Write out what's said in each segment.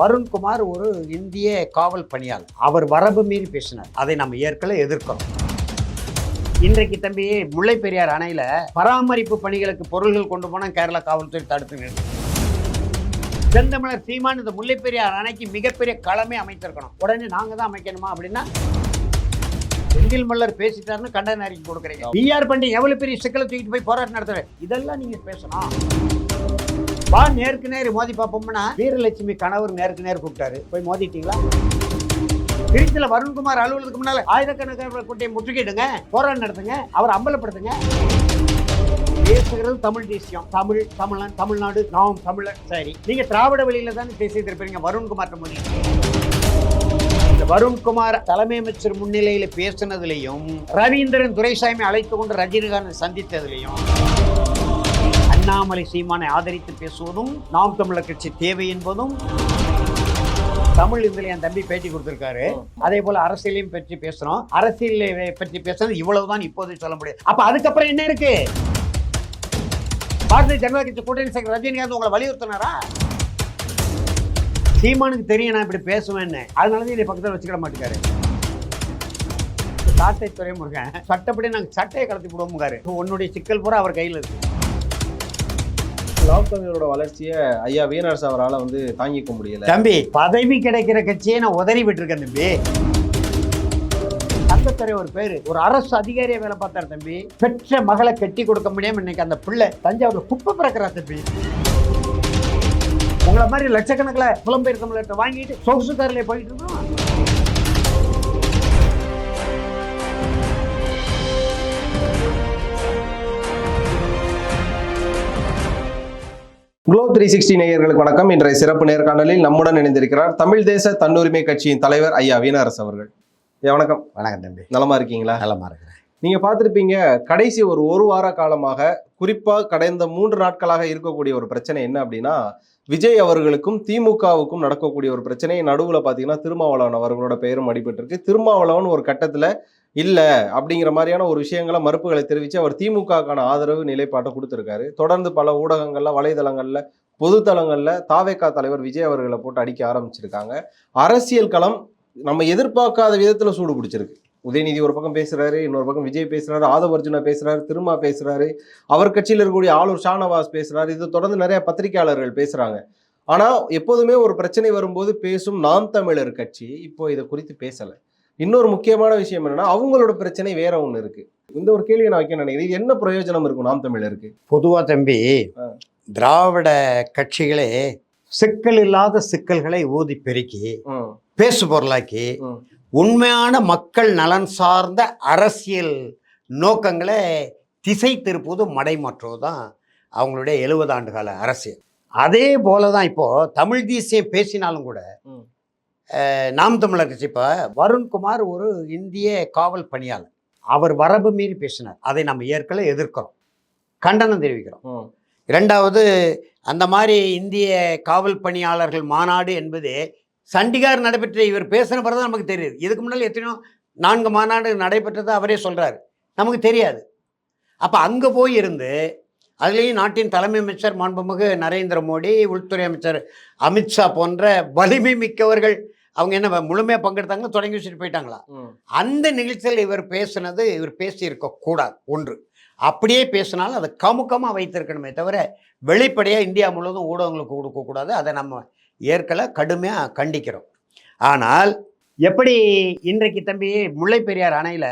வருண்குமார் ஒரு இந்திய காவல் பணியாளர். அவர் வரம்பு மீறி பேசினார். அதை நம்ம ஏற்கனவே எதிர்க்கிறோம். இன்றைக்கு தம்பி முல்லை பெரியார் அணையில் பராமரிப்பு பணிகளுக்கு பொருள்கள் கொண்டு போனால் கேரளா காவல்துறை தடுத்து நிறுத்தி. செந்தமிழர் சீமான் இந்த முல்லை பெரியார் அணைக்கு மிகப்பெரிய களமே அமைத்திருக்கணும். உடனே நாங்க தான் அமைக்கணுமா அப்படின்னா செந்தில் மல்லர் பேசிட்டாருன்னு கண்டன அறிக்கை கொடுக்குறீங்க. பிஆர் பண்டி எவ்வளவு பெரிய சிக்கலை தூக்கிட்டு போய் போராட்டம் நடத்துறேன் இதெல்லாம் நீங்க பேசணும். வா நேருக்கு நேர் மோதி பார்ப்போம்னா வீரலட்சுமி கணவர் நேருக்கு நேர் கூப்பிட்டாரு. போய் மோதிட்டீங்களா? திருச்சியில் வருண்குமார் அலுவலகத்துக்கு முன்னால ஆயிரக்கணக்கான கூட்டையை முற்றுகையிடுங்க போராட்டம் நடத்துங்க அவர் அம்பலப்படுத்துங்க. பேசுகிறது தமிழ் தேசியம். தமிழ் தமிழன் தமிழ்நாடு நாம் தமிழன். சரி. நீங்க திராவிட வழியில தானே பேசிட்டு இருப்பீங்க வருண்குமார் மோதி. இந்த வருண்குமார் தலைமை அமைச்சர் முன்னிலையில் பேசினதுலையும் ரவீந்திரன் துரைசாமி அழைத்து கொண்டு ரஜினிகாந்த் சந்தித்ததுலையும் அண்ணாமலை சீமானை ஆதரித்து பேசுவதும் நாம் தமிழர் கட்சி தேவை என்பதும் தமிழ் இதுல என் தம்பி பேட்டி கொடுத்திருக்காரு. அதே போல அரசியலையும் பற்றி பேசுறோம். அரசியல பற்றி பேசுறது இவ்வளவுதான் இப்போது சொல்ல முடியும். அப்ப அதுக்கப்புறம் என்ன இருக்கு? பாரதிய ஜனதா கட்சி கூட்டணி சேர்க்கிற ரஜினிகாந்த் உங்களை வலியுறுத்தினாரா? சீமானுக்கு தெரியும் நான் இப்படி பேசுவேன்னு. அதனால தான் என்னை பக்கத்தில் வச்சுக்கிட மாட்டேங்காரு சாட்டை துறைமுருகன் சட்டப்படி நாங்கள் சட்டையை கடத்தி விடுவோமுங்காரு உன்னுடைய சிக்கல் பூரா அவர் கையில் இருக்கு. நாம் தமிழரோட வளர்ச்சியை ஐயா வீரரசு அவரால் வந்து தாங்கிக்க முடியல. தம்பி பதவி கிடைக்கிற கட்சியை நான் உதறி விட்டுருக்கேன் தம்பி. தங்கத்துறை ஒரு பேர். ஒரு அரசு அதிகாரியை வேலை பார்த்தார் தம்பி. பெற்ற மகளை கட்டி கொடுக்க முடியாமல் இன்னைக்கு அந்த பிள்ளை தஞ்சாவூர் குப்பை பிறக்கிறா தம்பி. உங்களை மாதிரி லட்சக்கணக்கில் புலம்பெயர் தமிழர்கிட்ட வாங்கிட்டு சொகுசு போயிட்டு இருக்கோம். குளோ த்ரீ சிக்ஸ்டி நேயர்களுக்கு வணக்கம். இன்றைய சிறப்பு நேர்காணலில் நம்முடன் இணைந்திருக்கிறார் தமிழ் தேச தன்னுரிமை கட்சியின் தலைவர் ஐயா வீணரசு அவர்கள். வணக்கம். வணக்கம் தம்பி. நலமா இருக்கீங்களா? நலமா இருக்கிறேன். நீங்க பார்த்திருப்பீங்க கடைசி ஒரு ஒரு வார காலமாக குறிப்பா கடந்த மூன்று நாட்களாக இருக்கக்கூடிய ஒரு பிரச்சனை என்ன அப்படின்னா விஜய் அவர்களுக்கும் திமுகவுக்கும் நடக்கக்கூடிய ஒரு பிரச்சனை நடுவில் பார்த்தீங்கன்னா திருமாவளவன் அவர்களோட பெயரும் அடிபட்டிருக்கு. திருமாவளவன் ஒரு கட்டத்தில் இல்லை அப்படிங்கிற மாதிரியான ஒரு விஷயங்களை மறுப்புகளை தெரிவித்து அவர் திமுகக்கான ஆதரவு நிலைப்பாட்டை கொடுத்துருக்காரு. தொடர்ந்து பல ஊடகங்களில் வலைதளங்களில் பொதுத்தளங்களில் தாவேக்கா தலைவர் விஜய் அவர்களை போட்டு அடிக்க ஆரம்பிச்சிருக்காங்க. அரசியல் களம் நம்ம எதிர்பார்க்காத விதத்தில் சூடு பிடிச்சிருக்கு. உதயநிதி ஒரு பக்கம் பேசுறாரு இன்னொரு பக்கம் விஜய் பேசுறாரு ஆதவ அர்ஜுனா பேசுறாரு திருமா பேசுறாரு அவர் கட்சியில் இருக்கக்கூடிய ஆளூர் ஷானவாஸ் பேசுறாரு இது தொடர்ந்து நிறைய பத்திரிகையாளர்கள் பேசுறாங்க. ஆனா எப்போதுமே ஒரு பிரச்சனை வரும்போது பேசும் நாம் தமிழர் கட்சி இப்போ இதை குறித்து பேசல. இன்னொரு முக்கியமான விஷயம் என்னன்னா அவங்களோட பிரச்சனை வேற ஒண்ணு இருக்கு. இந்த ஒரு கேள்வியை நான் வைக்க நினைக்கிறேன். இது என்ன பிரயோஜனம் இருக்கும் நாம் தமிழருக்கு? பொதுவா தம்பி. திராவிட கட்சிகளே சிக்கல் இல்லாத சிக்கல்களை ஊதி பெருக்கி பேசு பொருளாக்கி உண்மையான மக்கள் நலன் சார்ந்த அரசியல் நோக்கங்களை திசை திருப்புவது மடைமாற்றுவது தான் அவங்களுடைய எழுபது ஆண்டு கால அரசியல். அதே போல தான் இப்போ தமிழ் தேசியம் பேசினாலும் கூட நாம் தமிழர் கட்சி இப்போ வருண்குமார் ஒரு இந்திய காவல் பணியாளர். அவர் வரம்பு மீறி பேசினார். அதை நம்ம ஏற்கனவே எதிர்க்கிறோம். கண்டனம் தெரிவிக்கிறோம். இரண்டாவது அந்த மாதிரி இந்திய காவல் பணியாளர்கள் மாநாடு என்பது சண்டிகார் நடைபெற்ற இவர் பேசின பிறகு தான் நமக்கு தெரியுது. இதுக்கு முன்னால் எத்தனையோ நான்கு மாநாடு நடைபெற்றது அவரே சொல்கிறாரு நமக்கு தெரியாது. அப்போ அங்கே போய் இருந்து அதுலேயும் நாட்டின் தலைமை அமைச்சர் மாண்புமிகு நரேந்திர மோடி உள்துறை அமைச்சர் அமித்ஷா போன்ற வலிமை மிக்கவர்கள் அவங்க என்ன முழுமையாக பங்கெடுத்தாங்களா? தொடங்கி வச்சுட்டு போயிட்டாங்களா. அந்த நிகழ்ச்சியில் இவர் பேசுனது இவர் பேசியிருக்க கூடாது. ஒன்று அப்படியே பேசினாலும் அதை கமுக்கமாக வைத்திருக்கணுமே தவிர வெளிப்படையாக இந்தியா முழுவதும் ஊடகங்களுக்கு கொடுக்கக்கூடாது அதை நம்ம ஏற்கல கடுமையாக கண்டிக்கிறோம். ஆனால் எப்படி இன்றைக்கு தம்பி முல்லை பெரியார் அணையில்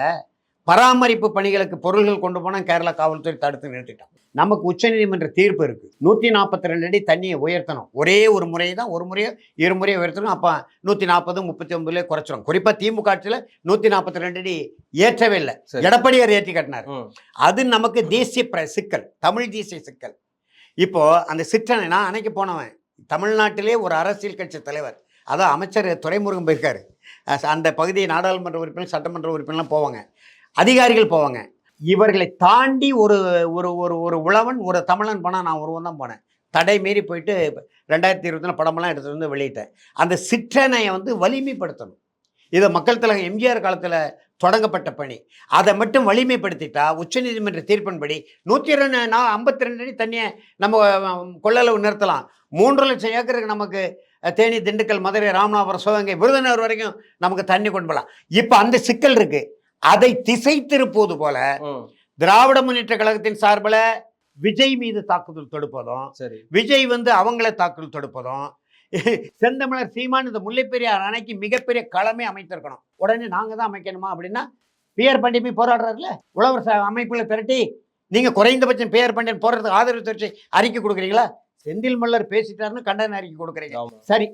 பராமரிப்பு பணிகளுக்கு பொருள்கள் கொண்டு போனால் கேரளா காவல்துறை தடுத்து நிறுத்திட்டான். நமக்கு உச்சநீதிமன்ற தீர்ப்பு இருக்கு. நூற்றி நாற்பத்தி ரெண்டு அடி தண்ணியை உயர்த்தணும். ஒரே ஒரு முறை தான் ஒரு முறையோ இரு முறையோ உயர்த்தணும். அப்போ நூற்றி நாற்பது முப்பத்தி ஒன்பதுலேயே குறைச்சிரும். குறிப்பாக திமுக ஆட்சியில் நூற்றி நாற்பத்தி ரெண்டு அடி ஏற்றவே இல்லை. எடப்பாடியார் ஏற்றி கட்டினார். அது நமக்கு தேசிய சிக்கல். தமிழ் தேசிய சிக்கல். இப்போ அந்த சிற்றனை நான் அன்னைக்கு போனவன். தமிழ்நாட்டிலே ஒரு அரசியல் கட்சி தலைவர். அதான் அமைச்சர் துறைமுருகன் போயிருக்காரு. அந்த பகுதி நாடாளுமன்ற உறுப்பினர் சட்டமன்ற உறுப்பினர்லாம் போவாங்க. அதிகாரிகள் போவாங்க. இவர்களை தாண்டி ஒரு ஒரு ஒரு ஒரு உழவன் ஒரு தமிழன் போனால் நான் ஒருவன் தான் போனேன். தடை மீறி போயிட்டு ரெண்டாயிரத்தி இருபத்தில் படமெல்லாம் எடுத்துகிட்டு வந்து வெளியிட்டேன். அந்த சிற்றனையை வந்து வலிமைப்படுத்தணும். இதை மக்கள் தலைவர் எம்ஜிஆர் காலத்தில் தொடங்கப்பட்ட பணி. அதை மட்டும் வலிமைப்படுத்திட்டா உச்சநீதிமன்ற தீர்ப்பின்படி நூற்றி ரெண்டு நான் ஐம்பத்தி ரெண்டு அடி தண்ணியை நம்ம கொள்ளளவு நிறுத்தலாம். மூன்று லட்சம் ஏக்கருக்கு நமக்கு தேனி திண்டுக்கல் மதுரை ராமநாதபுரம் சிவகங்கை விருதுநகர் வரைக்கும் நமக்கு தண்ணி கொண்டு போகலாம் இப்போ அந்த சிக்கல் இருக்கு. அதை திசை திருப்புவது போல திராவிட முன்னேற்ற கழகத்தின் சார்பில் விஜய் மீது தாக்குதல் தொடுப்பதும் சரி. விஜய் வந்து அவங்கள தாக்குதல் தொடுப்பதும் செந்தமிழர் சீமான் இந்த முல்லைப்பெரியார் அணைக்கு மிகப்பெரிய களமே அமைத்திருக்கணும். உடனே நாங்க தான் அமைக்கணுமா அப்படின்னா பிஆர் பாண்டியமே போராடுறாருல? உழவர் அமைப்புல திரட்டி நீங்க குறைந்தபட்சம் பிஆர் பாண்டியன் போடுறதுக்கு ஆதரவு தெரிவிச்சு அறிக்கை கொடுக்குறீங்களா? செந்தில் மல்லர் பேசிட்டாருன்னு கண்டன அறிக்கை கொடுக்குறீங்க. சரி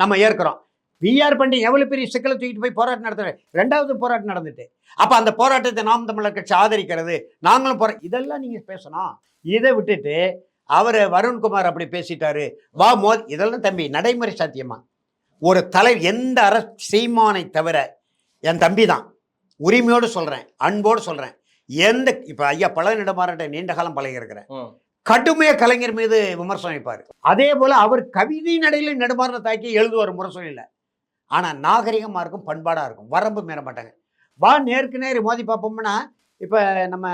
நம்ம ஏற்கிறோம். பிஆர் பாண்டியன் எவ்வளவு பெரிய சிக்கலை தூக்கிட்டு போய் போராட்டம் நடத்துற ரெண்டாவது போராட்டம் நடந்துட்டு. அப்ப அந்த போராட்டத்தை நாம் தமிழர் கட்சி ஆதரிக்கிறது நாங்களும் போற இதெல்லாம் நீங்க பேசணும். இதை விட்டுட்டு அவர் வருண்குமார் அப்படி பேசிட்டாரு. வா மோ இதெல்லாம் தம்பி நடைமுறை சாத்தியமா? ஒரு தலை எந்த அர சீமானை தவிர என் தம்பி தான். உரிமையோடு சொல்றேன் அன்போடு சொல்றேன். எந்த இப்ப ஐயா பழனிடமாறட்ட நீண்ட காலம் பழகி இருக்கிறேன் ம், கடுமையா கலைஞர் மீது விமர்சனம் வைப்பார். அதே போல அவர் கவிதை நடையில நெடுமாறனை தாக்கி எழுதுவார் முரசொலி இல்லை ஆனா நாகரிகமா இருக்கும் பண்பாடா இருக்கும். வரம்பு மீற மாட்டாங்க. வா நேருக்கு நேர் மோதி பார்ப்போம்னா இப்ப நம்ம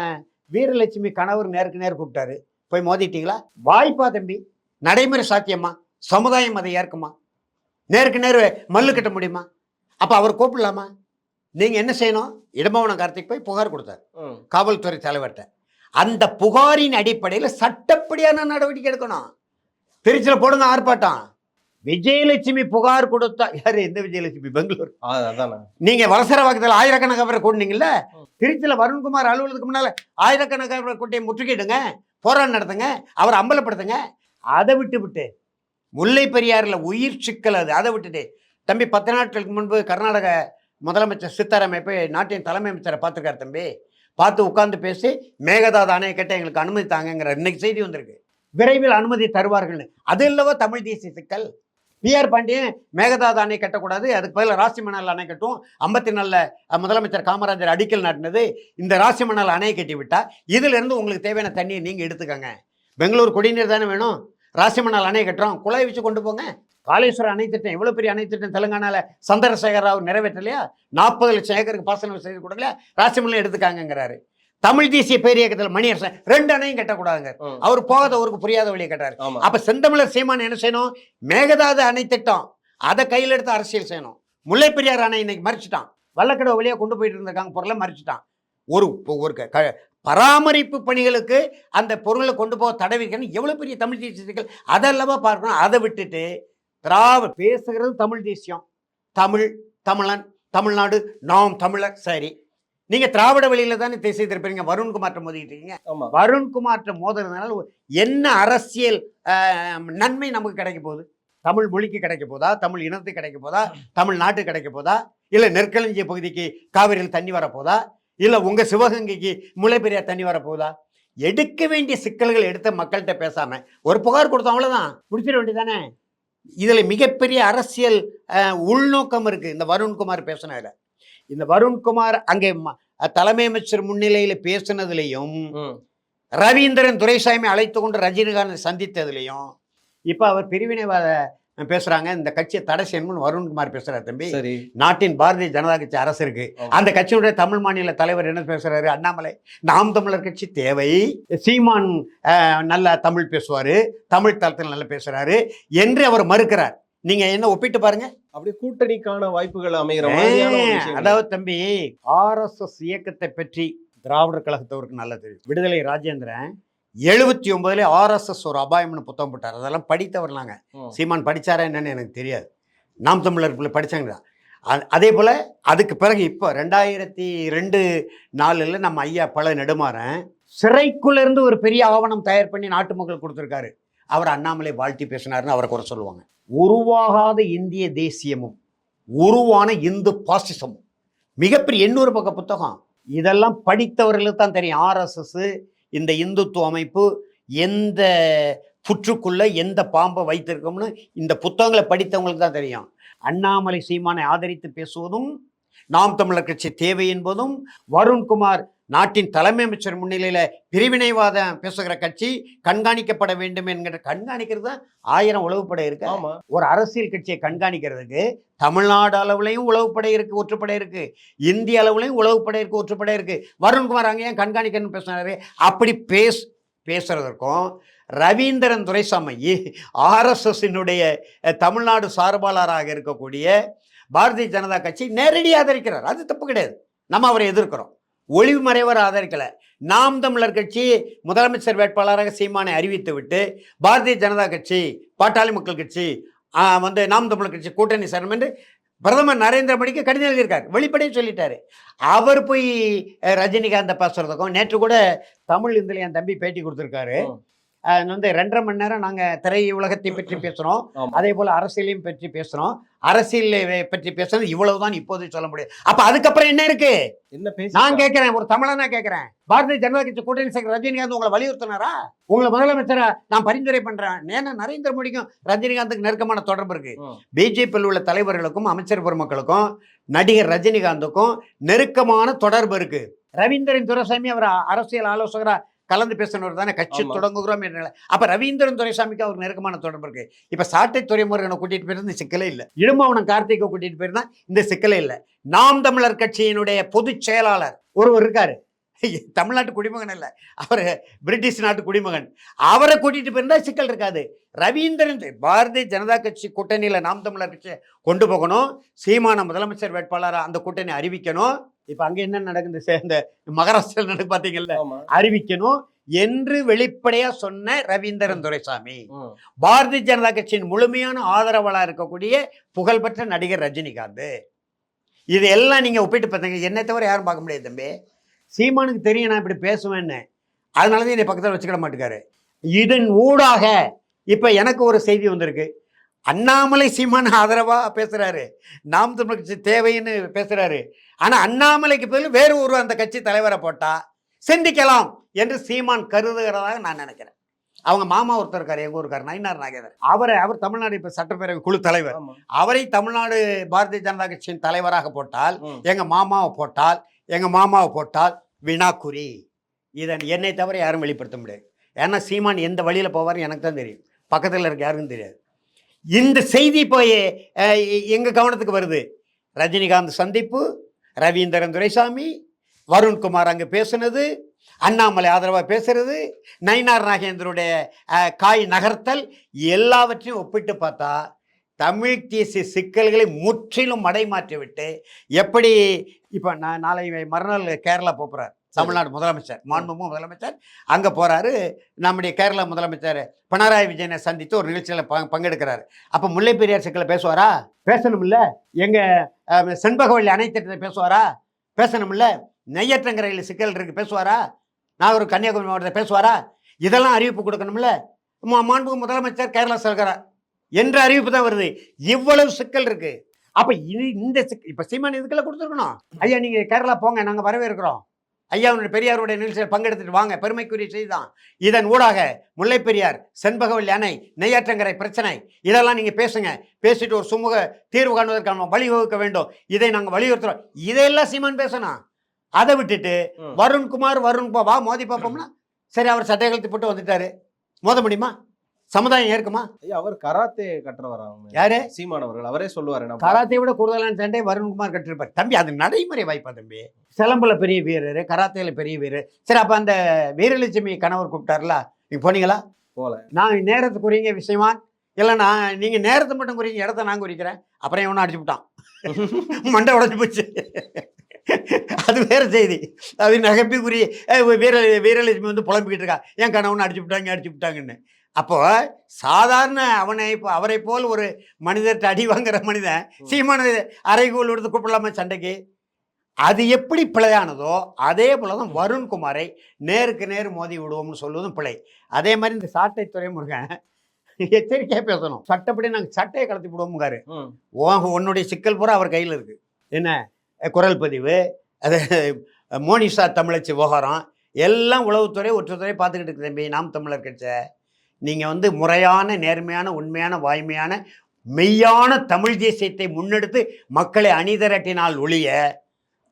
வீரலட்சுமி கணவர் நேருக்கு நேர் கூப்பிட்டாரு. போய் மோதிட்டீங்களா? வாய்ப்பா தம்பி. நடைமுறை சாத்தியமா? சமுதாயம் அதை ஏற்குமா? நேருக்கு நேர் மல்லு கட்ட முடியுமா? அப்ப அவர் கூப்பிடலாமா? நீங்க என்ன செய்யணும்? இடமவன கார்த்திக் போய் புகார் கொடுத்தாரு. காவல்துறை தலைவர்கிட்ட. அந்த புகாரின் அடிப்படையில் சட்டப்படியான நடவடிக்கை எடுக்கணும். திருச்சியில் போடுங்க ஆர்ப்பாட்டம். விஜயலட்சுமி புகார் கொடுத்தா யாரு எந்த விஜயலட்சுமி? பெங்களூர். நீங்க வலசர வாக்கத்தில் ஆயிரக்கணக்கான கூட்டினீங்கல்ல. திருச்சியில் வருண்குமார் அலுவலகத்துக்கு முன்னால ஆயிரக்கணக்கான கூட்டியை முற்றுகையிடுங்க. போராட்டம் நடத்துங்க அவரை அம்பலப்படுத்துங்க. அதை விட்டு விட்டு முல்லை பெரியாரில் உயிர் சிக்கல் அது. அதை விட்டுட்டு தம்பி பத்து நாட்களுக்கு முன்பு கர்நாடக முதலமைச்சர் சித்தாராமை போய் நாட்டின் தலைமை அமைச்சரை பார்த்துருக்காரு தம்பி? பார்த்து உட்காந்து பேசி மேகதாது அணையை கட்ட எங்களுக்கு அனுமதி தாங்கங்கிற இன்னைக்கு செய்தி வந்திருக்கு. விரைவில் அனுமதி தருவார்கள்னு. அது இல்லவோ தமிழ் தேசிய சிக்கல்? பிஆர் பாண்டியன் மேகதாது அணை கட்டக்கூடாது. அதுக்கு பதிலாக ராசிமணல் அணை கட்டும். ஐம்பத்தி நாலில் முதலமைச்சர் காமராஜர் அடிக்கல் நாட்டினது. இந்த ராசிமணல் அணையை கட்டி விட்டால் இதிலிருந்து உங்களுக்கு தேவையான தண்ணியை நீங்கள் எடுத்துக்கங்க. பெங்களூர் குடிநீர் தானே வேணும். ராசிமணல் அணை கட்டுறோம். குழாய் வச்சு கொண்டு போங்க. காளேஸ்வரம் அணை திட்டம் எவ்வளோ பெரிய அணை திட்டம் தெலுங்கானால சந்திரசேகர ராவ் நிறைவேற்றலையா? நாற்பது லட்சம் ஏக்கருக்கு பாசனம் செய்து கொடுக்கல ராசிமணல் எடுத்துக்காங்கிறாரு தமிழ் தேசிய பேரியக்கத்தில் மணியரசன் ரெண்டு அணையும் கட்டக்கூடாதுங்க. அவர் போகாத ஊருக்கு புரியாத வழியை கட்டுறாரு. ஆமா. அப்ப செந்தமிழர் சீமான் என்ன செய்யணும்? மேகதாது அணை திட்டம். அதை கையில் எடுத்து அரசியல் செய்யணும். முல்லை பெரியார் அணை இன்னைக்கு மறிச்சிட்டான். வல்லக்கடை வழியா கொண்டு போயிட்டு இருந்திருக்காங்க பொருளை மறிச்சிட்டான். ஒரு ஒரு க- பராமரிப்பு பணிகளுக்கு அந்த பொருளை கொண்டு போக தடை வைக்கணும் எவ்வளவு பெரிய தமிழ் தேசியங்கள் அதல்லவா பார்க்கணும்? அதை விட்டுட்டு திராவிட பேசுகிறது தமிழ் தேசியம். தமிழ் தமிழன் தமிழ்நாடு நாம் தமிழர். சரி. நீங்க திராவிட வழியில தானே திசை திருப்பீங்க வருண்குமார்ட்ட மோதிட்டு இருக்கீங்க. வருண்குமார்ட்ட மோதுறதுனால என்ன அரசியல் நன்மை நமக்கு கிடைக்க போகுது? தமிழ் மொழிக்கு கிடைக்க போதா? தமிழ் இனத்துக்கு கிடைக்க போதா? தமிழ் நாட்டுக்கு கிடைக்க போதா? இல்ல நெற்களஞ்சிய பகுதிக்கு காவிரியில் தண்ணி வரப்போதா இல்ல உங்க சிவகங்கைக்கு முல்லை பெரியார் தண்ணி வரப்போதா எடுக்க வேண்டிய சிக்கல்கள் எடுத்த மக்கள்கிட்ட பேசாம ஒரு புகார் கொடுத்தோம் அவ்வளவுதான். முடிச்சிட வேண்டியதானே இதுல மிகப்பெரிய அரசியல் உள்நோக்கம் இருக்கு. இந்த வருண்குமார் பேசினதுல இந்த வருண்குமார் அங்கே தலைமை அமைச்சர் முன்னிலையில பேசினதுலையும் ரவீந்திரன் துரைசாமி அழைத்து கொண்டு ரஜினிகாந்த் சந்தித்ததுலையும் இப்போ அவர் பிரிவினைவாத பேசுறாங்க. இந்த கட்சியை தடை செய்யணும்னு வருண்குமார் பேசுறாரு தம்பி. நாட்டின் பாரதிய ஜனதா கட்சி அரசு இருக்கு. அந்த கட்சியுடைய தமிழ் மாநில தலைவர் என்ன பேசுறாரு? அண்ணாமலை. நாம் தமிழர் கட்சி தேவை. சீமான் நல்லா தமிழ் பேசுவாரு. தமிழ் தளத்தில் நல்லா பேசுறாரு. என்று அவர் மறுக்கிறார். நீங்க என்ன ஒப்பிட்டு பாருங்க. அப்படியே கூட்டணிக்கான வாய்ப்புகள் அமைகிற. அதாவது தம்பி ஆர்எஸ்எஸ் இயக்கத்தை பற்றி திராவிடர் கழகத்தவருக்கு நல்லா தெரியும். விடுதலை ராஜேந்திரன் எழுபத்தி ஒன்பதுல ஆர்எஸ்எஸ் ஒரு அபாயம்னு புத்தகம் போட்டார். அதெல்லாம் படித்தவர் நாங்க. ம், சீமான் படிச்சாரா என்னன்னு எனக்கு தெரியாது. நாம் தமிழர் பிள்ளை படிச்சாங்க தான். அதே போல அதுக்கு பிறகு இப்போ ரெண்டாயிரத்தி ரெண்டு நாலுல நம்ம ஐயா பல நெடுமாறன் சிறைக்குள்ள இருந்து ஒரு பெரிய ஆவணம் தயார் பண்ணி நாட்டு மக்கள் கொடுத்துருக்காரு. அவர் அண்ணாமலை வாழ்த்தி பேசினாருன்னு அவரை குறை சொல்லுவாங்க. உருவாகாத இந்திய தேசியமும் உருவான இந்து பாசிசமும் மிகப்பெரிய எண்ணூறு பக்க புத்தகம். இதெல்லாம் படித்தவர்களுக்கு தான் தெரியும். ஆர்எஸ்எஸ் இந்த இந்துத்துவ அமைப்பு எந்த புற்றுக்குள்ள எந்த பாம்பை வைத்திருக்கோம்னு இந்த புத்தகங்களை படித்தவங்களுக்கு தான் தெரியும். அண்ணாமலை சீமானை ஆதரித்து பேசுவதும் நாம் தமிழர் கட்சி தேவை என்பதும் வருண்குமார் நாட்டின் தலைமை அமைச்சர் முன்னிலையில பிரிவினைவாதம் பேசுகிற கட்சி கண்காணிக்கப்பட வேண்டும் என்கிற கண்காணிக்கிறது தான் ஆயிரம் உளவுப்படை இருக்கு. ஆமா. ஒரு அரசியல் கட்சியை கண்காணிக்கிறதுக்கு தமிழ்நாடு அளவுலையும் உளவுப்படை இருக்கு ஒற்றுப்படை இருக்கு. இந்திய அளவுலையும் உளவுப்படை இருக்கு ஒற்றுப்படை இருக்கு. வருண்குமார் அங்கே ஏன் கண்காணிக்கணும்னு பேசினாரு அப்படி பேஸ் பேசுறதற்கும் ரவீந்திரன் துரைசாமி ஆர்எஸ்எஸ்னுடைய தமிழ்நாடு சார்பாளராக இருக்கக்கூடிய பாரதிய ஜனதா கட்சி நேரடியாக ஆதரிக்கிறார். அது தப்பு கிடையாது. நம்ம அவரை எதிர்க்கிறோம். ஒளிவு மறைவர் ஆதரிக்கலை. நாம் தமிழர் கட்சி முதலமைச்சர் வேட்பாளராக சீமானை அறிவித்து விட்டு பாரதிய ஜனதா கட்சி பாட்டாளி மக்கள் கட்சி வந்து நாம் தமிழர் கட்சி கூட்டணி சேரணும் என்று பிரதமர் நரேந்திர மோடிக்கு கடிதம் எழுதியிருக்கார். வெளிப்படையாக சொல்லிட்டாரு. அவர் போய் அஹ், ரஜினிகாந்தை பேசுறதுக்கும் நேற்று கூட தமிழ் இந்தில் என் தம்பி பேட்டி கொடுத்துருக்காரு. வந்து ரெண்டரை மணி நேரம் நாங்கள் திரை உலகத்தை பற்றி பேசுகிறோம். அதே போல் அரசியலையும் பற்றி பேசுகிறோம் அரசியலை பற்றி பேசுறது இவ்வளவுதான் இப்போது சொல்ல முடியும். அப்போ அதுக்கப்புறம் என்ன இருக்கு? என்ன பேசி நான் கேட்கிறேன் ஒரு தமிழனா கேட்கிறேன் பாரதிய ஜனதா கட்சி கூட்டணி சேர்க்கிற ரஜினிகாந்த் உங்களை வலியுறுத்தினாரா? உங்களை முதலமைச்சரா நான் பரிந்துரை பண்றேன். ஏன்னா நரேந்திர மோடிக்கும் ரஜினிகாந்துக்கு நெருக்கமான தொடர்பு இருக்கு. பிஜேபியில் உள்ள தலைவர்களுக்கும் அமைச்சர் பெருமக்களுக்கும் நடிகர் ரஜினிகாந்துக்கும் நெருக்கமான தொடர்பு இருக்கு. ரவீந்திரன் துரைசாமி அவர் அரசியல் ஆலோசகரா கலந்து பேசினவர் தானே கட்சி. தொடங்குகிறோம் என்ற அப்ப ரவீந்திரன் துரைசாமிக்கு அவருக்கு நெருக்கமான தொடர்பு இருக்கு. இப்ப சாட்டை துறைமுருகனை கூட்டிட்டு போயிருந்தா இந்த சிக்கலே இல்லை. இடுமாவனம் கார்த்திகை கூட்டிட்டு போயிருந்தா இந்த சிக்கலே இல்லை. நாம் தமிழர் கட்சியினுடைய பொதுச் செயலாளர் ஒருவர் இருக்காரு. தமிழ்நாட்டு குடிமகன் இல்லை. அவர் பிரிட்டிஷ் நாட்டு குடிமகன். அவரை கூட்டிட்டு போயிருந்தா சிக்கல் இருக்காது. ரவீந்திரன் பாரதிய ஜனதா கட்சி கூட்டணியில நாம் தமிழர் கட்சியை கொண்டு போகணும். சீமான முதலமைச்சர் வேட்பாளரை அந்த கூட்டணி அறிவிக்கணும். இப்ப அங்க என்ன நடக்குது? சே- இந்த மகாராஷ்டிரா நடக்கு பாத்தீங்கல்ல? அறிவிக்கணும் என்று வெளிப்படையா சொன்ன ரவீந்திரன் துரைசாமி. பாரதிய ஜனதா கட்சியின் முழுமையான ஆதரவாளா இருக்கக்கூடிய புகழ்பெற்ற நடிகர் ரஜினிகாந்த். இது எல்லாம் நீங்க ஒப்பிட்டு பார்த்தீங்க என்னை தவிர யாரும் பார்க்க முடியாது தம்பி. சீமானுக்கு தெரியும் நான் இப்படி பேசுவேன்னு. அதனால தான் என்னை பக்கத்தில் வச்சுக்கிட மாட்டேங்காரு இதன் ஊடாக இப்போ எனக்கு ஒரு செய்தி வந்திருக்கு. அண்ணாமலை சீமான் ஆதரவா பேசுறாரு. நாம் தமிழ் கட்சி தேவைன்னு பேசுறாரு. ஆனா அண்ணாமலைக்கு பதில் வேறு ஒரு அந்த கட்சி தலைவரை போட்டா சிந்திக்கலாம் என்று சீமான் கருதுகிறதாக நான் நினைக்கிறேன். அவங்க மாமா ஒருத்தர் இருக்காரு எங்க ஊருக்கார் நயினார் நாகேதர். அவரை அவர் தமிழ்நாடு இப்ப சட்டப்பேரவை குழு தலைவர். அவரை தமிழ்நாடு பாரதிய ஜனதா கட்சியின் தலைவராக போட்டால் ம். எங்க மாமாவை போட்டால் எங்க மாமாவை போட்டால் வினாக்குறி. இதை என்னை தவிர யாரும் வெளிப்படுத்த முடியாது. ஏன்னா சீமான் எந்த வழியில போவார் எனக்கு தான் தெரியும். பக்கத்தில் இருக்க யாருக்கும் தெரியாது. இந்த செய்தி போய் எங்க கவனத்துக்கு வருது? ரஜினிகாந்த் சந்திப்பு ரவீந்திரன் துரைசாமி வருண்குமார் அங்கே பேசுனது அண்ணாமலை ஆதரவாக பேசுறது நயினார் நாகேந்திரனுடைய காய் நகர்த்தல் எல்லாவற்றையும் ஒப்பிட்டு பார்த்தா தமிழ் தேசிய சிக்கல்களை முற்றிலும் மடைமாற்றி விட்டு எப்படி இப்போ நான் நாளை மறுநாள் கேரளா போகிறார் தமிழ்நாடு முதலமைச்சர் மாண்புமும் முதலமைச்சர். அங்கே போகிறாரு நம்முடைய கேரளா முதலமைச்சர் பினராயி விஜயனை சந்தித்து ஒரு நிகழ்ச்சியில் ப பங்கெடுக்கிறாரு. அப்போ முல்லை பெரியார் சிக்கலை பேசுவாரா? பேசணும்ல. எங்கள் செண்பகவள்ளி அணை திட்டத்தை பேசுவாரா? பேசணும்ல. நெய்யற்றங்கரையில் சிக்கல் இருக்குது பேசுவாரா? நான் ஒரு கன்னியாகுமரி மாவட்டத்தை பேசுவாரா? இதெல்லாம் அறிவிப்பு கொடுக்கணும்ல. மா- முதலமைச்சர் கேரளா செல்கிறார் என்ற அறிவிப்பு தான் வருது. இவ்வளவு சிக்கல் இருக்குது அப்போ இது இந்த சிக்கல் இப்போ சீமான் இதுக்கெல்லாம் கொடுத்துருக்கணும். ஐயா நீங்கள் கேரளா போங்க. நாங்க வரவேற்கிறோம். ஐயா உன்னுடைய பெரியாருடைய நிகழ்ச்சியில் பங்கெடுத்துட்டு வாங்க. பெருமைக்குரிய செய்திதான். இதன் ஊடாக முல்லை பெரியார் செண்பகவல்லி அணை நெய்யாற்றங்கரை பிரச்சனை இதெல்லாம் நீங்க பேசுங்க. பேசிட்டு ஒரு சுமூக தீர்வு காணுவதற்கான வழிவகுக்க வேண்டும். இதை நாங்க வலியுறுத்துறோம். இதையெல்லாம் சீமான் பேசணும் அதை விட்டுட்டு. வருண்குமார் வருண் வா மோதி பார்ப்போம்னா? சரி அவர் சட்டை கழுத்து போட்டு வந்துட்டாரு. மோத முடியுமா? சமுதாயம் ஏற்குமா? ஐயா அவர் கராத்தே அவங்க யாரு? சீமானவர்கள் அவரே சொல்லுவாரு கராத்தை விட கூடுதலான சண்டை வருண்குமார் கட்டிருப்பார். தம்பி அது நடைமுறை வாய்ப்பா தம்பி? சிலம்புல பெரிய வீரர் கராத்தேல பெரிய வீரர். சரி அப்ப அந்த வீரலட்சுமி கணவர் கூப்பிட்டார்ல நீங்க போனீங்களா? போல. நான் நேரத்தை குறிங்க விஷயமா இல்லை நான் நீங்க நேரத்தை மட்டும் குறிங்க இடத்த நான் குறிக்கிறேன். அப்புறம் இவனை அடிச்சு விட்டான். மண்டை உடஞ்சு போச்சு. அது வேற செய்தி. அது நகைப்புக்குரிய வீர வீரலட்சுமி வந்து புலம்பிக்கிட்டு இருக்கா. என் கணவனை அடிச்சு விட்டாங்க அடிச்சு விட்டாங்கன்னு. அப்போ சாதாரண அவனை இப்போ அவரை போல் ஒரு மனிதர்கிட்ட அடி வாங்குற மனிதன் சீமான அரைகோல் எடுத்து கூப்பிடலாமா சண்டைக்கு? அது எப்படி பிழையானதோ அதே போல தான் வருண்குமாரை நேருக்கு நேர் மோதி விடுவோம்னு சொல்லுவதும் பிழை. அதே மாதிரி இந்த சாட்டை துறைமுருகன் எச்சரிக்கையாக பேசணும். சட்டப்படி நாங்கள் சட்டையை ம். உன் உன்னுடைய சிக்கல் பூரா அவர் கையில் இருக்கு. என்ன? குரல் பதிவு அது மோனிஷா தமிழச்சி விவகாரம் எல்லாம் உளவுத்துறை ஒற்றுத்துறை பார்த்துக்கிட்டு இருக்கு தம்பி. நாம் தமிழர் கட்சி நீங்கள் வந்து முறையான நேர்மையான உண்மையான வாய்மையான மெய்யான தமிழ் தேசியத்தை முன்னெடுத்து மக்களை அணிதிரட்டினால் ஒழிய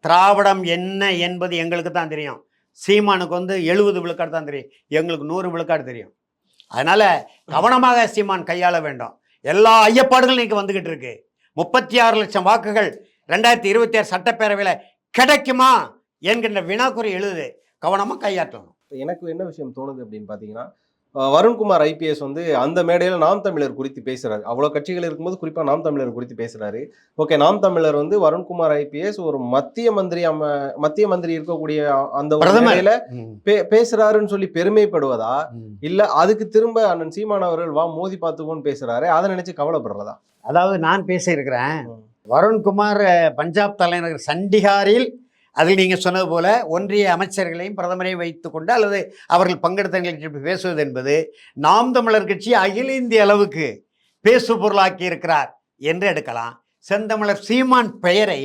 திராவிடம் என்ன என்பது எங்களுக்கு தான் தெரியும். சீமானுக்கு வந்து எழுபது விழுக்காடு தான் தெரியும். எங்களுக்கு நூறு விழுக்காடு தெரியும். அதனால் கவனமாக சீமான் கையாள வேண்டும். எல்லா ஐயப்பாடுகளும் இன்னைக்கு வந்துக்கிட்டு இருக்கு. முப்பத்தி ஆறு லட்சம் வாக்குகள் ரெண்டாயிரத்தி இருபத்தி ஆறு சட்டப்பேரவையில் கிடைக்குமா என்கின்ற வினாக்குறி எழுது. கவனமாக கையாற்றணும். எனக்கு என்ன விஷயம் தோணுது அப்படின்னு பார்த்தீங்கன்னா வருண்குமார் ஐபிஎஸ் வந்து அந்த மேடையில நாம் தமிழர் குறித்து பேசுறாரு அவ்வளவு கட்சிகள் இருக்கும்போது குறிப்பா நாம் தமிழர் குறித்து பேசுறாரு ஓகே நாம் தமிழர் வந்து வருண்குமார் ஐபிஎஸ் ஒரு மத்திய மந்திரி அம மத்திய மந்திரி இருக்கக்கூடிய அந்த. மேடையில பே- பேசுறாருன்னு சொல்லி பெருமைப்படுவதா. இல்ல அதுக்கு திரும்ப அண்ணன் சீமான் அவர்கள் வா மோதி பார்த்துக்கோன்னு பேசுறாரு அதை நினைச்சு கவலைப்படுறதா அதாவது நான் பேசியிருக்கிறேன். வருண்குமார் பஞ்சாப் தலைநகர் சண்டிகாரில் அதில் நீங்கள் சொன்னது போல ஒன்றிய அமைச்சர்களையும் பிரதமரையும் வைத்துக்கொண்டு அல்லது அவர்கள் பங்கெடுத்த நிகழ்ச்சியில் பேசுவது என்பது நாம் தமிழர் கட்சி அகில இந்திய அளவுக்கு பேசு பொருளாக்கி இருக்கிறார் என்று எடுக்கலாம். செந்தமிழர் சீமான் பெயரை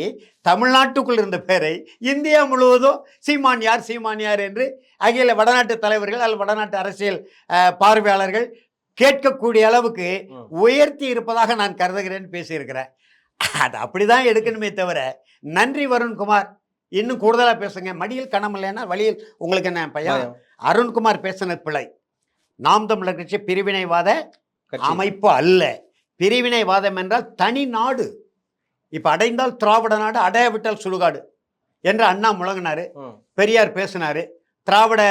தமிழ்நாட்டுக்குள் இருந்த பெயரை இந்தியா முழுவதும் சீமான் யார் சீமான் யார் என்று அகில வடநாட்டு தலைவர்கள் அல்லது வடநாட்டு அரசியல் பார்வையாளர்கள் கேட்கக்கூடிய அளவுக்கு. உயர்த்தி இருப்பதாக நான் கருதுகிறேன் பேசியிருக்கிறேன். அது அப்படிதான் எடுக்கணுமே தவிர நன்றி வருண்குமார். இன்னும் கூடுதலா பேசுங்க. மடியில் கணம் இல்லைன்னா வழியில் உங்களுக்கு என்ன பையன். அருண்குமார் பேசினது பிழை. நாம் தமிழர் கட்சி பிரிவினைவாத. அமைப்பு அல்ல. பிரிவினைவாதம் என்றால் தனி நாடு. இப்ப அடைந்தால் திராவிட நாடு அடையவிட்டால் சுடுகாடு என்று அண்ணா முழங்கினாரு. பெரியார் பேசினாரு. திராவிட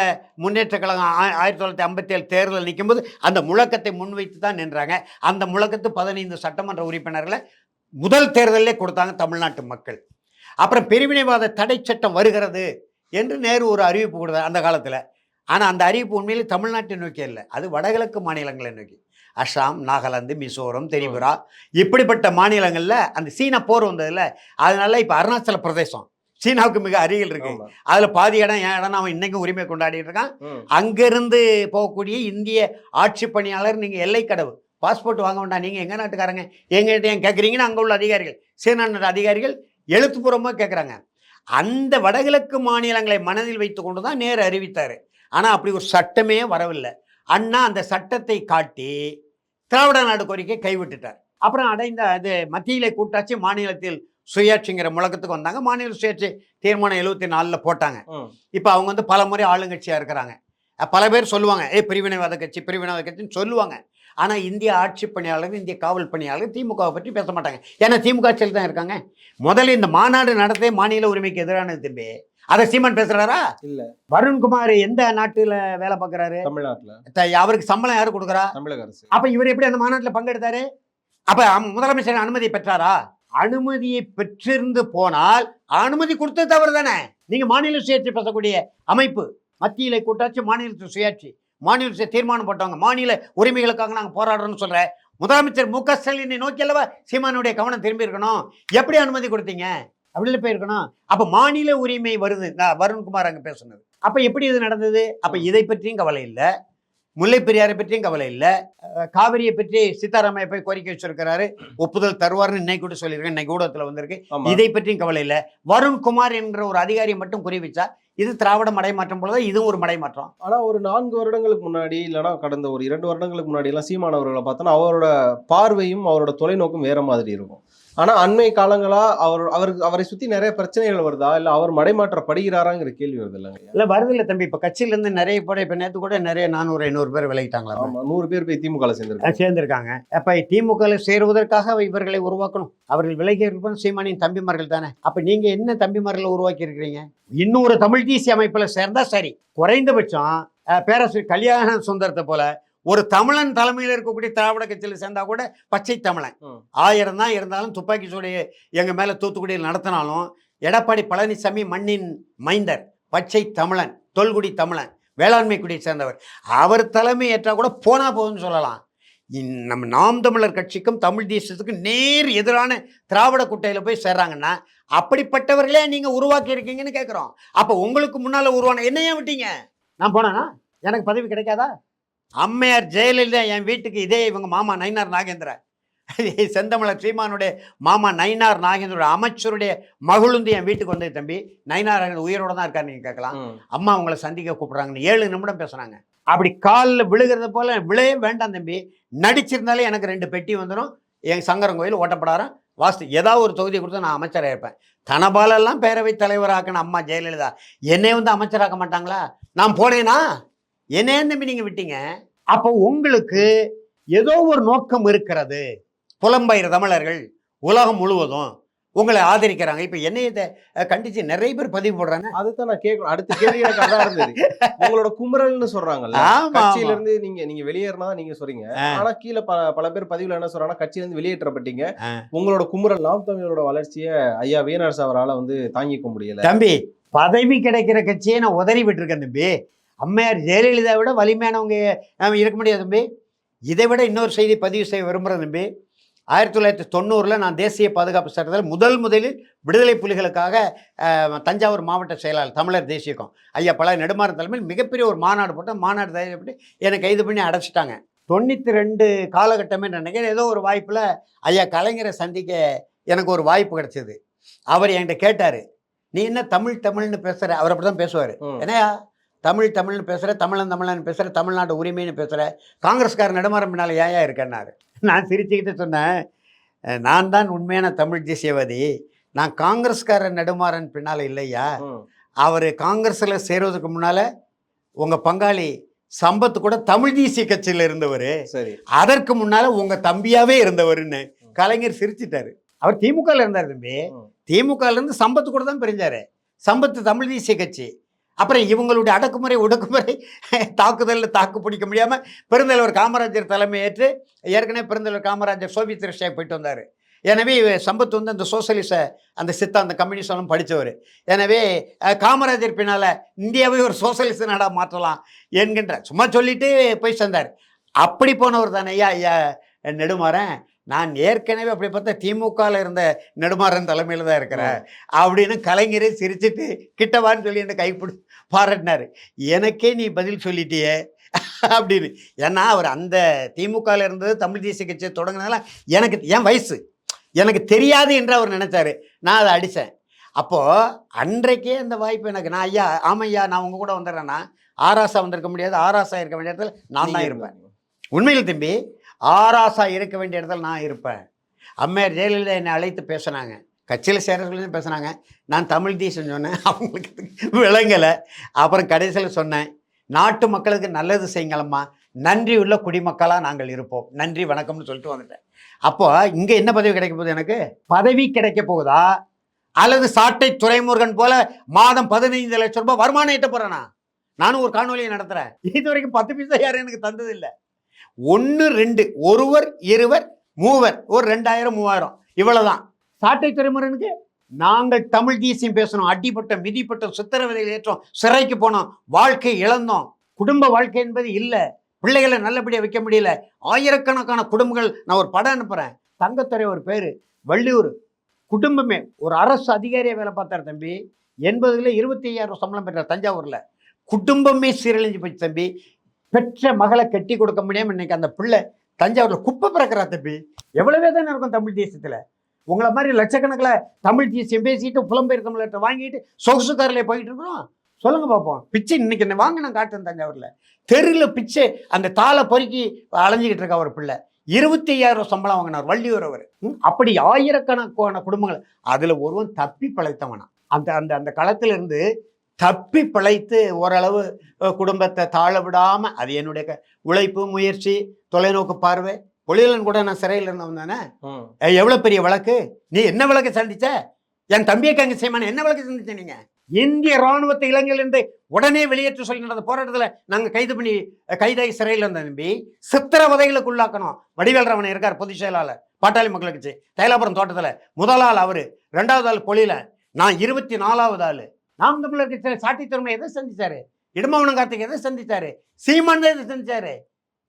முன்னேற்ற கழகம் ஆயிரத்தி தொள்ளாயிரத்தி ஐம்பத்தி ஏழு தேர்தல் நிற்கும்போது அந்த முழக்கத்தை முன்வைத்து தான் நின்றாங்க. அந்த முழக்கத்து பதினைந்து சட்டமன்ற உறுப்பினர்களை முதல் தேர்தலிலே கொடுத்தாங்க தமிழ்நாட்டு மக்கள். அப்புறம் பிரிவினைவாத தடை சட்டம் வருகிறது என்று நேரு ஒரு அறிவிப்பு கொடுத்தார் அந்த காலத்தில். ஆனால் அந்த அறிவிப்பு உண்மையிலே தமிழ்நாட்டை நோக்கி இல்லை அது வடகிழக்கு மாநிலங்களை நோக்கி. அஸ்ஸாம் நாகாலாந்து மிசோரம் திரிபுரா இப்படிப்பட்ட மாநிலங்களில் அந்த சீனா போர் வந்ததில்ல அதனால இப்போ அருணாச்சல பிரதேசம். சீனாவுக்கு மிக அருகில் இருக்கு. அதில் பாதி இடம் என் இடம் அவன் இன்னைக்கும் உரிமை கொண்டாடிட்டு இருக்கான். அங்கிருந்து போகக்கூடிய இந்திய ஆட்சி பணியாளர் நீங்கள் எல்லைக்கடவு பாஸ்போர்ட் வாங்க வேண்டாம். நீங்கள் எங்கள் நாட்டுக்காரங்க? எங்கள்கிட்ட ஏன் கேட்குறீங்கன்னு அங்கே உள்ள அதிகாரிகள். சீனா நாட்டு அதிகாரிகள் எழுத்துப்பூர்வமாக கேட்குறாங்க அந்த வடகிழக்கு மாநிலங்களை மனதில் வைத்து கொண்டு தான் நேரு அறிவித்தார். ஆனால் அப்படி ஒரு சட்டமே வரவில்லை. அண்ணா அந்த சட்டத்தை காட்டி திராவிட நாடு கோரிக்கை கைவிட்டுட்டார். அப்புறம் அடைந்த அது மத்தியிலே கூட்டாட்சி மாநிலத்தில் சுயாட்சிங்கிற முழக்கத்துக்கு வந்தாங்க. மாநில சுயாட்சி தீர்மானம் எழுபத்தி நாலில் போட்டாங்க. இப்போ அவங்க வந்து பல முறை ஆளுங்கட்சியாக இருக்கிறாங்க பல பேர் சொல்லுவாங்க ஏ பிரிவினைவாத கட்சி பிரிவினைவாத கட்சின்னு சொல்லுவாங்க. ஆனால் இந்திய ஆட்சி பணியாளர் இந்திய காவல் பணியாளர் திமுகவை பற்றி பேச மாட்டாங்க. ஏன்னா திமுக ஆட்சியில் தான் இருக்காங்க. முதல்ல இந்த மாநாடு நடத்தே மாநில உரிமைக்கு எதிரானது தம்பி அதை சீமான் பேசுறாரா? இல்ல. வருண்குமார் எந்த நாட்டுல வேலை பார்க்கறாரு? தமிழ்நாட்டுல. அவருக்கு சம்பளம் யாரு கொடுக்குறா? தமிழக அரசு. அப்ப இவர் எப்படி அந்த மாநாட்டில் பங்கெடுத்தாரு? அப்ப முதலமைச்சர் அனுமதி பெற்றாரா? அனுமதியை பெற்றிருந்து போனால் அனுமதி கொடுத்தது தவறு தானே நீங்க மாநில சுயாட்சி பேசக்கூடிய அமைப்பு மத்தியில கூட்டாட்சி மாநில சுயாட்சி. மாநில சுய தீர்மானம் போட்டவங்க மாநில உரிமைகளுக்காக நாங்க போராடுறோம்னு சொல்ற முதலமைச்சர் மு க ஸ்டாலினை நோக்கி அல்லவா சீமானுடைய கவனம் திரும்பி இருக்கணும்? எப்படி அனுமதி கொடுத்தீங்க? அப்படில போயிருக்கணும். அப்ப மாநில உரிமை வருது. வருண்குமார் அங்க பேசுனது. அப்ப எப்படி இது நடந்தது? அப்ப இதை பற்றியும் கவலை இல்லை. முல்லை பெரியாரை பற்றியும் கவலை இல்லை. காவிரியை பற்றி சீதாராமையா போய் கோரிக்கை வச்சிருக்கிறாரு. ஒப்புதல் தருவார்னு இன்னைக்கு கூட சொல்லியிருக்கேன். இன்னைக்கு ஊடகத்தில் வந்திருக்கு. இதை பற்றியும் கவலை இல்லை. வருண்குமார் என்ற ஒரு அதிகாரியை மட்டும் குறிவிச்சா இது திராவிட மடைமாற்றம் போல இது ஒரு மடைமாற்றம். ஆனால் ஒரு நான்கு வருடங்களுக்கு முன்னாடி இல்லைன்னா கடந்த ஒரு இரண்டு வருடங்களுக்கு முன்னாடி எல்லாம் சீமானவர்களை பார்த்தோன்னா அவரோட பார்வையும் அவரோட தொலைநோக்கும் வேற மாதிரி இருக்கும். ஆனா அண்மை காலங்களா அவர் அவருக்கு அவரை சுத்தி நிறைய பிரச்சனைகள் வருதா? இல்ல அவர் மடைமாற்றப்படுகிறாராங்கிற கேள்வி வருது இல்லைங்க இல்ல வருது இல்லை தம்பி. இப்ப கட்சியில இருந்து நிறைய பேர் இப்ப நேத்து கூட நிறைய நானூறு ஐநூறு பேர் விலகிட்டாங்களா நூறு பேர் போய் திமுக சேர்ந்திருக்காங்க. சேர்ந்திருக்காங்க. அப்ப திமுக சேருவதற்காக இவர்களை உருவாக்கணும். அவர்கள் விலகி இருப்பது சீமானின் தம்பிமார்கள் தானே. அப்ப நீங்க என்ன தம்பிமார்களை உருவாக்கி இருக்கிறீங்க இன்னும் ஒரு தமிழ் தேசிய அமைப்புல சேர்ந்தா சரி. குறைந்தபட்சம் பேராசிரியர் கல்யாண சுந்தரத்தை போல ஒரு தமிழன் தலைமையில் இருக்கக்கூடிய திராவிட கட்சியில் சேர்ந்தா கூட பச்சை தமிழன். ஆயிரம் தான் இருந்தாலும் துப்பாக்கி சூடு எங்க மேல தூத்துக்குடியில் நடத்தினாலும் எடப்பாடி பழனிசாமி மண்ணின் மைந்தர் பச்சை தமிழன் தொல்குடி தமிழன் வேளாண்மை குடியை சேர்ந்தவர். அவர் தலைமை ஏற்றா கூட போனா போகுதுன்னு சொல்லலாம். நம்ம நாம் தமிழர் கட்சிக்கும் தமிழ் தேசத்துக்கும் நேர் எதிரான திராவிட குட்டையில போய் சேர்றாங்கன்னா அப்படிப்பட்டவர்களே நீங்க உருவாக்கி இருக்கீங்கன்னு கேட்குறோம் அப்போ உங்களுக்கு முன்னால உருவான என்ன ஏன் விட்டீங்க? நான் போனேனா? எனக்கு பதவி கிடைக்காதா? அம்மையார் ஜெயலலிதா என் வீட்டுக்கு இதே இவங்க மாமா நயினார் நாகேந்திர. செந்தமிழர் சீமானுடைய மாமா நயினார் நாகேந்திரோட அமைச்சருடைய மகளுந்து என் வீட்டுக்கு வந்தது தம்பி. நயினார் உயிரோட தான் இருக்காரு நீங்க கேட்கலாம். அம்மா உங்களை சந்திக்க கூப்பிடுறாங்கன்னு ஏழு நிமிடம் பேசுனாங்க அப்படி காலில் விழுகிறத போல விழைய வேண்டாம் தம்பி. நடிச்சிருந்தாலே எனக்கு ரெண்டு பெட்டி வந்துடும் என் சங்கரன் கோயில் ஓட்டப்படாரம். வாஸ்து ஏதாவது ஒரு தொகுதி கொடுத்து நான் அமைச்சராக இருப்பேன். தனபாலெல்லாம் பேரவைத் தலைவராக்கின அம்மா ஜெயலலிதா. என்னை வந்து அமைச்சராக்க மாட்டாங்களா? நான் போனேனா? என்னையே தம்பி நீங்கள் விட்டீங்க? அப்போ உங்களுக்கு ஏதோ ஒரு நோக்கம் இருக்கிறது. புலம்பெயர் தமிழர்கள் உலகம் முழுவதும் உங்களை ஆதரிக்கிறாங்க. இப்போ என்னை இதை கண்டிச்சு நிறைய பேர் பதிவு போடுறாங்க. அதுதான் நான் கேட்கணும். அடுத்த கேள்வி எனக்கு அதான் இருந்தது. உங்களோட குமுறல்னு சொல்றாங்கல்ல ஆமா, கட்சியில. இருந்து நீங்க நீங்க வெளியேறினா நீங்க சொல்றீங்க. ஆனா கீழே ப- பல பேர் பதிவுல என்ன சொல்றாங்கன்னா கட்சியில இருந்து வெளியேற்றப்பட்டீங்க. உங்களோட குமுறல் நாம் தமிழரோட வளர்ச்சியை ஐயா வீணரசு அவரால வந்து தாங்கிக்க முடியல. தம்பி பதவி கிடைக்கிற கட்சியை நான் உதறி விட்டுருக்கேன் தம்பி. அம்மையார் ஜெயலலிதா விட வலிமையானவங்க இருக்க முடியாது தம்பி. இதை விட இன்னொரு செய்தி பதிவு செய்ய விரும்புகிறேன் தம்பி. ஆயிரத்தி தொள்ளாயிரத்தி தொண்ணூறில் நான் தேசிய பாதுகாப்பு சட்டத்தில் முதல் முதலில் விடுதலை புலிகளுக்காக தஞ்சாவூர் மாவட்ட செயலாளர் தமிழர் தேசியக்கம் ஐயா பல நெடுமாறன் தலைமையில் மிகப்பெரிய ஒரு மாநாடு போட்டு மாநாடு தயாரிப்பட்டு என்னை கைது பண்ணி அடைச்சிட்டாங்க. தொண்ணூற்றி ரெண்டு காலகட்டமே நினைக்கிறேன் ஏதோ ஒரு வாய்ப்பில் ஐயா கலைஞரை சந்திக்க எனக்கு ஒரு வாய்ப்பு கிடைச்சது. அவர் என்கிட்ட கேட்டார் நீ என்ன தமிழ் தமிழ்னு பேசுகிற அவர் அப்படி தான் பேசுவார். ம். தமிழ் தமிழ்னு பேசுகிற தமிழன் தமிழன் பேசுகிற தமிழ்நாட்டு உரிமைன்னு பேசுகிற காங்கிரஸ்கார நெடுமாறம் பின்னால் ஏயா இருக்கேன்னாரு? நான் சிரிச்சுக்கிட்டு சொன்னேன் "அஹ், நான் தான் உண்மையான தமிழ் தேசியவாதி. நான் காங்கிரஸ்கார நெடுமாறன் பின்னால் இல்லையா. அவர் காங்கிரஸில் சேருவதற்கு முன்னால் உங்கள் பங்காளி சம்பத் கூட தமிழ் தேசிய கட்சியில் இருந்தவர். சரி. அதற்கு முன்னால உங்க தம்பியாவே இருந்தவர்னு கலைஞர் சிரிச்சிட்டாரு. அவர் திமுகல இருந்தார் தம்பி. ம். திமுகல இருந்து சம்பத்து கூட தான் பிரிஞ்சாரு. சம்பத்து தமிழ் தேசிய கட்சி. அப்புறம் இவங்களுடைய அடக்குமுறை ஒடுக்குமுறை தாக்குதலில் தாக்கு பிடிக்க முடியாம பெருந்தலைவர் காமராஜர் தலைமையேற்று ஏற்கனவே பெருந்தலைவர் காமராஜர் சோவியத் ரஷ்யா போயிட்டு வந்தார். எனவே சம்பத் வந்து அந்த சோசலிச அந்த சித்தாந்த கம்யூனிசம் படித்தவர் எனவே காமராஜர் பின்னால் இந்தியாவை ஒரு சோசலிச நாடாக மாற்றலாம் என்கின்ற சும்மா சொல்லிட்டு போய் சேர்ந்தார். அப்படி போனவர் தானே ஐயா ஐயா நெடுமாறன். நான் ஏற்கனவே அப்படி பார்த்தா திமுகவில் இருந்த நெடுமாறன் தலைமையில் தான் இருக்கிறேன். அப்படின்னு கலைஞரே சிரிச்சிட்டு கிட்டவான்னு சொல்லி என்ன கைப்பிடி பாராட்டினாரு. எனக்கே நீ பதில் சொல்லிட்டியே? அப்படின்னு. ஏன்னா அவர் அந்த திமுகவில் இருந்தது தமிழ் தேசிய கட்சியை தொடங்கினதுல எனக்கு என் வயசு. எனக்கு தெரியாது என்று அவர் நினைச்சாரு. நான் அதை அடித்தேன் அப்போது அன்றைக்கே அந்த வாய்ப்பு எனக்கு. நான் ஐயா ஆமையா நான் உங்க கூட வந்துடுறேன்னா ஆராசா வந்திருக்க முடியாது. ஆராசா இருக்க வேண்டிய இடத்துல நான் தான் இருப்பேன். உண்மையில் தம்பி ஆராசா இருக்க வேண்டிய இடத்துல நான் இருப்பேன். அம்மையார் ஜெயலலிதா என்னை அழைத்து பேசுனாங்க. கட்சியில் சேரர்களே பேசுனாங்க. நான் தமிழ் தேசம் சொன்னேன். அவங்களுக்கு விளங்கலை. அப்புறம் கடைசியில் சொன்னேன் நாட்டு மக்களுக்கு நல்லது செய்யுங்களம்மா நன்றி உள்ள குடிமக்களாக நாங்கள் இருப்போம். நன்றி வணக்கம்னு சொல்லிட்டு வந்துட்டேன். அப்போ இங்கே என்ன பதவி கிடைக்க போகுது எனக்கு? பதவி கிடைக்க போகுதா? அல்லது சாட்டை துறைமுருகன் போல மாதம் பதினைந்து லட்சம் ரூபாய் வருமானம் ஈட்ட போறேனா? நானும் ஒரு காணொலியை நடத்துகிறேன் இது வரைக்கும் பத்து பைசா யாரும் எனக்கு தந்ததில்லை ஒன்று ரெண்டு ஒருவர் இருவர் மூவர் ஒரு ரெண்டாயிரம் மூவாயிரம். இவ்வளோதான் சாட்டை துறைமுருகனுக்கு நாங்கள் தமிழ் தேசியம் பேசணும் அடிப்பட்டோம் மிதிப்பட்ட சித்திரவதையில் ஏற்றோம். சிறைக்கு போனோம். வாழ்க்கை இழந்தோம். குடும்ப வாழ்க்கை என்பது இல்லை. பிள்ளைகளை நல்லபடியாக வைக்க முடியல. ஆயிரக்கணக்கான குடும்பங்கள். நான் ஒரு படம் அனுப்புகிறேன் தங்கத்துறை ஒரு பேர். வள்ளியூர். குடும்பமே. ஒரு அரசு அதிகாரியாக வேலை பார்த்தாரு தம்பி. எண்பதுல இருபத்தி ஐயாயிரம் சம்பளம் பெற்றார் தஞ்சாவூரில். குடும்பமே சீரழிஞ்சு போச்சு தம்பி. பெற்ற மகளை கட்டி கொடுக்க முடியாமல் இன்னைக்கு அந்த பிள்ளை தஞ்சாவூரில் குப்பை பிறக்கிறா தம்பி. எவ்வளவே தானே இருக்கும் தமிழ் தேசத்தில் உங்களை மாதிரி லட்சக்கணக்கில் தமிழ் தேசியம் பேசிட்டு புலம்பெயர் தமிழர்கிட்ட வாங்கிட்டு சொகுசு காரில் போயிட்டு இருக்கிறோம். சொல்லுங்க பார்ப்போம் பிச்சை இன்னைக்கு என்ன வாங்க நான் காட்டுறேன் தஞ்சாவூரில். தெருவில் பிச்சை அந்த தாளை பொறுக்கி அலைஞ்சிக்கிட்டு இருக்க ஒரு பிள்ளை. இருபத்தி ஐயாயிரம் சம்பளம் வாங்கினார் வள்ளியூர் அவர். ம், அப்படி ஆயிரக்கணக்கான குடும்பங்கள். அதில் ஒருவன் தப்பி பிழைத்தவனா. அந்த அந்த அந்த களத்திலிருந்து தப்பி பிழைத்து ஓரளவு குடும்பத்தை தாழ விடாமல் அது என்னுடைய க- உழைப்பு முயற்சி தொலைநோக்கு பார்வை பொழியலன் கூட நான் சிறையில் இருந்தவன் தானே? எவ்வளவு பெரிய வழக்கு? நீ என்ன வழக்கு சந்திச்ச? என் தம்பியை கங்க செய்மான என்ன வழக்கு சந்திச்ச நீங்க? இந்திய ராணுவத்தை இலங்கையிலிருந்து உடனே வெளியேற்ற சொல்லி நடந்த போராட்டத்தில் நாங்கள் கைது பண்ணி கைதாகி சிறையில் இருந்த நம்பி சித்திரவதைகளுக்கு உள்ளாக்கணும். வடிவேல் ரமணன் இருக்கார் பொதுச் செயலாளர் பாட்டாளி மக்கள் கட்சி தைலாபுரம் தோட்டத்தில். முதல் ஆள் அவரு ரெண்டாவது ஆள் பொழியில. நான் இருபத்தி நாலாவது ஆள். நாம் தமிழர் கட்சியில் சாட்டி திறமை எதை சந்திச்சாரு? இடுமவனம் கார்த்திக் எதை சந்திச்சாரு? சீமான் எதை சந்திச்சாரு?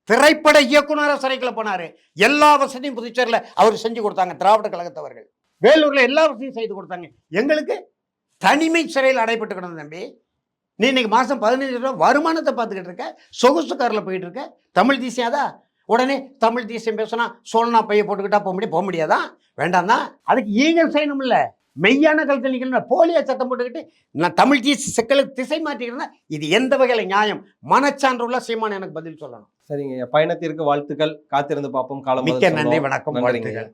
திரைப்பட இயக்குனராக சிறைக்குள்ள போனார். எல்லா வசதியும் புதுச்சேரியில் அவர் செஞ்சு கொடுத்தாங்க திராவிட கழகத்தவர்கள் வேலூரில் எல்லா வசதியும் செய்து கொடுத்தாங்க. எங்களுக்கு தனிமை சிறையில் அடைப்பட்டு கிடந்த தம்பி. நீ இன்னைக்கு மாதம் பதினஞ்சு ரூபா வருமானத்தை பார்த்துக்கிட்டு இருக்க சொகுசு காரில் போயிட்டு இருக்க தமிழ் தேசியாதா? உடனே தமிழ் தேசியம் பேசினா சோழனா பைய போட்டுக்கிட்டா போக முடியும் போக முடியாதா? வேண்டாம் தான். அதுக்கு ஈகல் செய்யணும்ல. மெய்யான கருத்து நிற்கணும் போலியா சத்தம் போட்டுக்கிட்டு நான் தமிழ் தேசிய சிக்கலுக்கு திசை மாற்றிக்கிறேன்னா இது எந்த வகையில் நியாயம்? மனச்சான்றுள்ள சீமான் எனக்கு பதில் சொல்லணும். சரிங்க. பயணத்திற்கு வாழ்த்துக்கள். காத்திருந்து பார்ப்போம். காலம் மிக்க நன்றி வணக்கம் வாழ்த்துக்கள்.